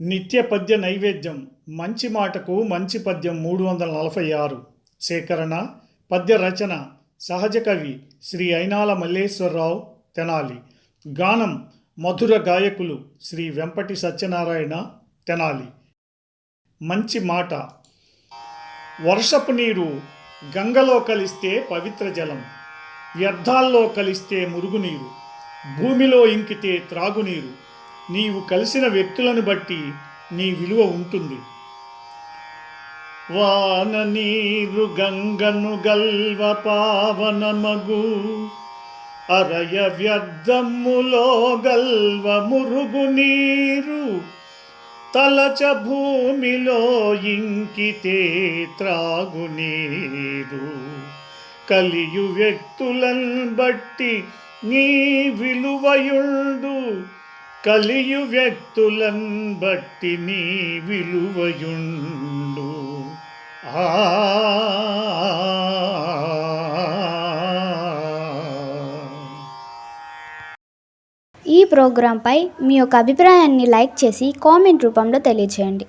నిత్య పద్య నైవేద్యం మంచి మాటకు మంచి పద్యం మూడు వందల నలభై ఆరు. సేకరణ పద్య రచన సహజ కవి శ్రీ అయినాల మల్లేశ్వరరావు తెనాలి. గానం మధుర గాయకులు శ్రీ వెంపటి సత్యనారాయణ తెనాలి. మంచి మాట. వర్షపు నీరు గంగలో కలిస్తే పవిత్ర జలం వ్యర్థాల్లో కలిస్తే మురుగునీరు భూమిలో ఇంకితే త్రాగునీరు నీవు కలిసిన వ్యక్తులను బట్టి నీ విలువ ఉంటుంది. వాన నీరు గంగను గల్వ పావనమగు అరయ వ్యర్థములో గల్వ మురుగు నీరు తలచ భూమిలో ఇంకితే త్రాగునీరు కలియు వ్యక్తులను బట్టి నీ విలువయుండు కలియు వ్యక్తులన్ బట్టి నీ విలువయుండు. ఆ ఈ ప్రోగ్రాంపై మీ యొక్క అభిప్రాయాన్ని లైక్ చేసి కామెంట్ రూపంలో తెలియజేయండి